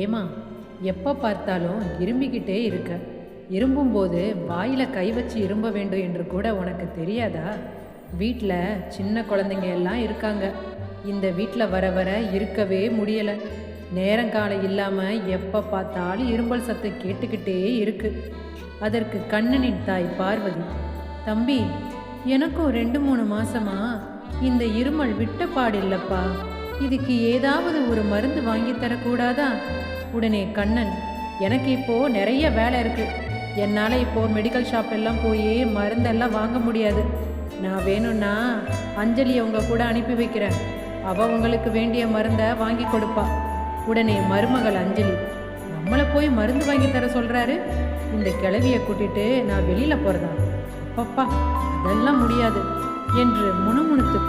ஏமா எப்போ பார்த்தாலும் இரும்பிக்கிட்டே இருக்க. இரும்பும்போது வாயில் கை வச்சு இரும்ப வேண்டும் என்று கூட உனக்கு தெரியாதா? வீட்டில் சின்ன குழந்தைங்க எல்லாம் இருக்காங்க. இந்த வீட்டில் வர வர இருக்கவே முடியலை. நேரங்காலம் இல்லாமல் எப்போ பார்த்தாலும் இரும்பல் சத்தம் கேட்டுக்கிட்டே இருக்கு. அதற்கு கண்ணனின் தாய் பார்வதி தம்பி எனக்கும் ரெண்டு மூணு மாசமா இந்த இருமல் விட்ட பாடில்லப்பா. இதுக்கு ஏதாவது ஒரு மருந்து வாங்கி தரக்கூடாதா? உடனே கண்ணன் எனக்கு இப்போ நிறைய வேலை இருக்கு. என்னால் இப்போ மெடிக்கல் ஷாப் எல்லாம் போய் மருந்தெல்லாம் வாங்க முடியாது. நான் வேணும்னா அஞ்சலியை உங்க கூட அனுப்பி வைக்கிறேன். அவ உங்களுக்கு வேண்டிய மருந்தை வாங்கி கொடுப்பா. உடனே மருமகள் அஞ்சலி நம்மளை போய் மருந்து வாங்கி தர சொல்கிறாரு இந்த கிளவியை கூட்டிட்டு நான் வெளியில் போகிறதா அப்பப்பா அதெல்லாம் முடியாது என்று முணுமுணுத்து